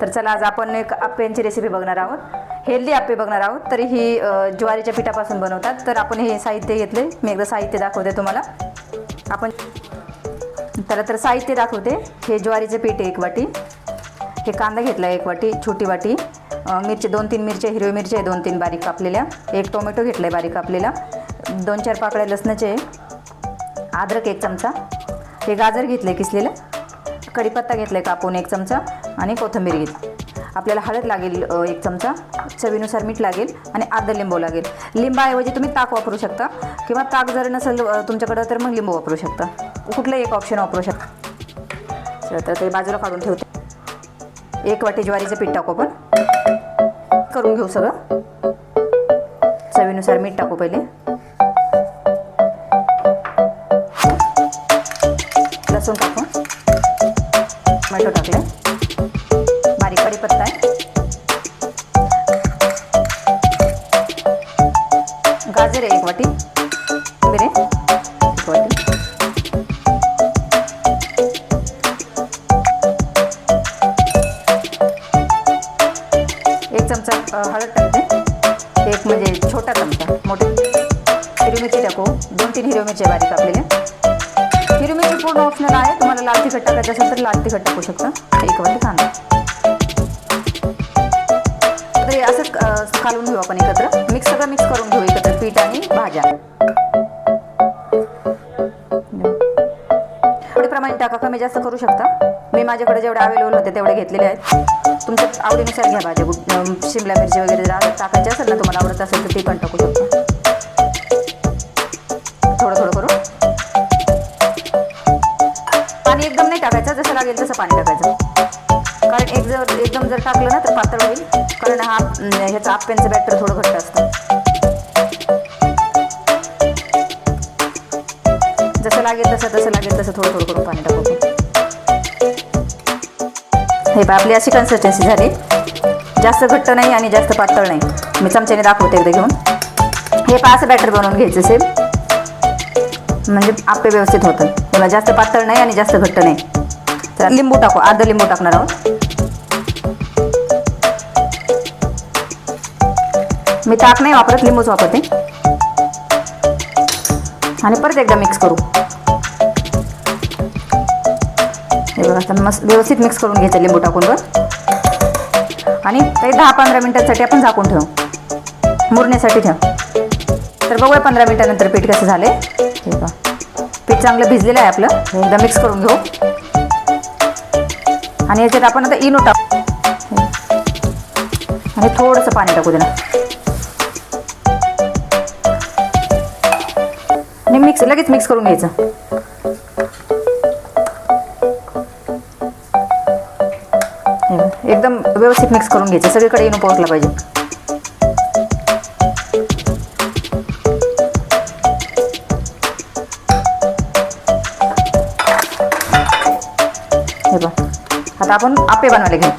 तर चला आज आपण एक आप्यांची रेसिपी बघणार आहोत. हेल्दी आप्पे बघणार आहोत. तर ही ज्वारीच्या पिठापासून बनवतात. तर आपण हे साहित्य घेतले. मी एकदा साहित्य दाखवते तुम्हाला. आपण त्याला तर साहित्य दाखवते. हे ज्वारीचं पीठ आहे एक वाटी. हे कांदा घेतला एक वाटी छोटी वाटी. मिरची दोन तीन मिरच्या हिरव्या मिरच्या आहे दोन तीन बारीक कापलेल्या. एक टोमॅटो घेतला आहे बारीक कापलेला. दोन चार पाकळ्या लसणाचे अद्रक एक चमचा. हे गाजर घेतले किसलेलं. कढीपत्ता घेतला आहे कापून एक चमचा आणि कोथिंबीर घेत. आपल्याला हळद लागेल एक चमचा. चवीनुसार मीठ लागेल आणि अर्धा लिंबू लागेल. लिंबाऐवजी तुम्ही ताक वापरू शकता किंवा ताक जर नसेल तुमच्याकडं तर मग लिंबू वापरू शकता. कुठलंही एक ऑप्शन वापरू शकता. चला तर ते बाजूला काढून ठेवते. एक वाटी ज्वारीचं पीठ टाकू आपण. करून घेऊ सगळं. चवीनुसार मीठ टाकू पहिले. लसूण टाकू. टोमॅटो टाकले बारीक कढीपत्ता आहे. गाजर आहे एक वाटी. मिरे एक वाटी. एक चमचा हळद टाकते. एक म्हणजे छोटा चमचा मोठे. हिरवी मिरची टाकू. दोन तीन हिरवी मिरची बारीक आपल्याला. हिरवी मिरची पूर्ण ऑप्शनल आहे. तुम्हाला लाल तिखट टाकायचं असेल तर लाल तिखट टाकू शकता. एक वाटी कांदा. तर हे असं अ, कालवून घेऊ आपण एकत्र. मिक्स सगळं मिक्स करून घेऊ एकत्र पीठ आणि भाज्या. प्रमाणे टाका कमी जास्त करू शकता. मी माझ्याकडे जेवढे अवेलेबल होते तेवढे घेतलेले आहेत. तुमच्या आवडीनुसार घ्या भाज्या. शिमला मिरची वगैरे जर टाकायची असेल ना तुम्हाला आवडत असेल तर ती पण टाकू शकता. लागेल तसं पाणी टाकायचं. कारण एक जर एकदम जर टाकलं ना तर पातळ होईल. कारण हा ह्याचं आप्यांचं बॅटर थोडं घट्ट असतं. जसं लागेल तसं तसं लागेल तसं थोडं थोडं करून पाणी टाकू हे बा आपली अशी कन्सिस्टन्सी झाली. जास्त घट्ट नाही आणि जास्त पातळ नाही. मी चमच्याने दाखवते एकदा घेऊन. हे पाच असं बॅटर बनवून घ्यायचं सेम म्हणजे आपे व्यवस्थित होतं तेव्हा जास्त पातळ नाही आणि जास्त घट्ट नाही. तर लिंबू टाकू अर्धा लिंबू टाकणार आहोत. मी ताक नाही वापरत लिंबूच वापरते. आणि परत एकदा मिक्स करू. हे बघा मस्त व्यवस्थित मिक्स करून घ्यायचं लिंबू टाकून वर आणि काही दहा पंधरा मिनिटांसाठी आपण झाकून ठेवू. मुरण्यासाठी ठेव. तर बघूया पंधरा मिनिटानंतर पीठ कसं झालं हे बघा. पीठ चांगलं भिजलेलं आहे आपलं. एकदा मिक्स करून घेऊ. आणि याच्यात आपण आता इनो टाकू. आणि थोडंसं पाणी टाकू देणार आणि मिक्स लगेच मिक्स करून घ्यायचं. एकदम व्यवस्थित मिक्स करून घ्यायचं. सगळीकडे इनो पोहोचला पाहिजे. आता आपण आपे बनवायला घेऊ.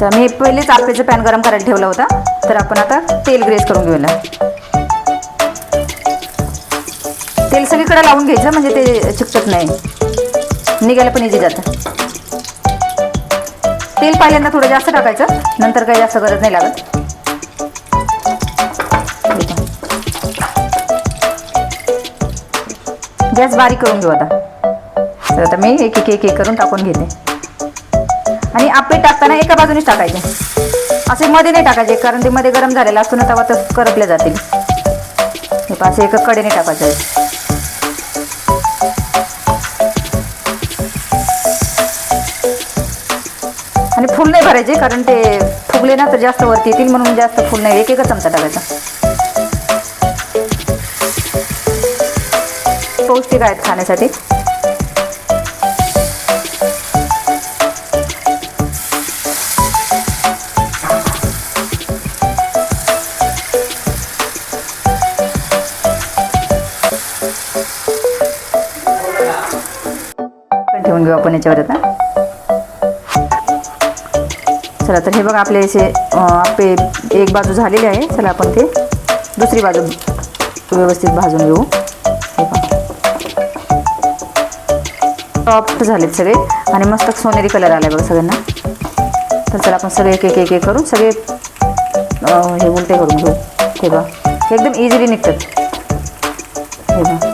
तर मी पहिलेच आपेचं पॅन गरम करायला ठेवला होता. तर आपण आता तेल ग्रेस करून घेऊया तेल सगळीकडे लावून घ्यायचं म्हणजे ते चिकटत नाही. निघायला पण इझी जातं. तेल पहिल्यांदा थोडं जास्त टाकायचं नंतर काही जास्त गरज नाही लागत. गॅस बारीक करून घेऊ आता. तर आता मी एक एक एक एक करून टाकून घेते. आणि आपे टाकताना एका बाजूनेच टाकायचे. असे मध्ये नाही टाकायचे कारण ते मध्ये गरम झालेला असतो ना तेव्हा तर करपले जातील. हे पहा, असे एका कडेने टाकायचं. आणि फुल नाही भरायचे कारण ते फुगले ना तर जास्त वरती येतील म्हणून जास्त फुल नाही एक एकच चमचा टाकायचा. पौष्टिक आहेत खाण्यासाठी. ठेवून घेऊ आपण याच्यावर आता. चला तर हे बघा आपले असे आपे एक बाजू झालेली आहे. चला आपण ते दुसरी बाजू व्यवस्थित भाजून घेऊ. सॉफ्ट झालेत सगळे. आणि मस्त सोनेरी कलर आलाय बघा सगळ्यांना. तर चला आपण सगळे एक एक एक एक करून सगळे हे उलटे करून घेऊ. हे बघा. एकदम इझिली निघतात. हे बघा.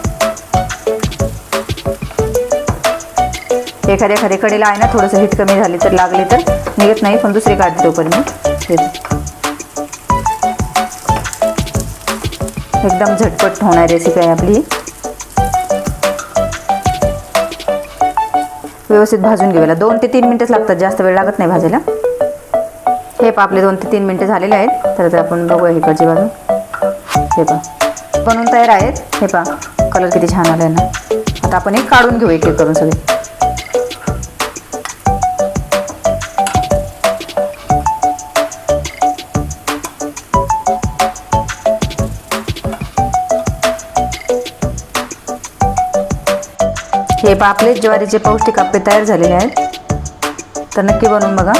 एखाद्या एखाद्या कडेला आहे ना थोडंसं हिट कमी झाली तर लागली तर निघत नाही पण दुसरी काढते पण मी एकदम झटपट होणारी रेसिपी आहे आपली. ही. व्यवस्थित भाजून घेऊया दोन ते तीन मिनटंच लागतात जास्त वेळ लागत नाही भाजायला. हे पा आपले दोन ते तीन मिनटं झालेले आहेत. तर आपण बघूया इकडची बाजू. हे पा बनवून तयार आहेत. हे पा कलर किती छान आला आहे ना. आता आपण हे काढून घेऊ एक एक करून सगळे. हे आपले ज्वारीचे पौष्टिक आप्पे तयार झालेले आहेत. तर नक्की बनवून बघा.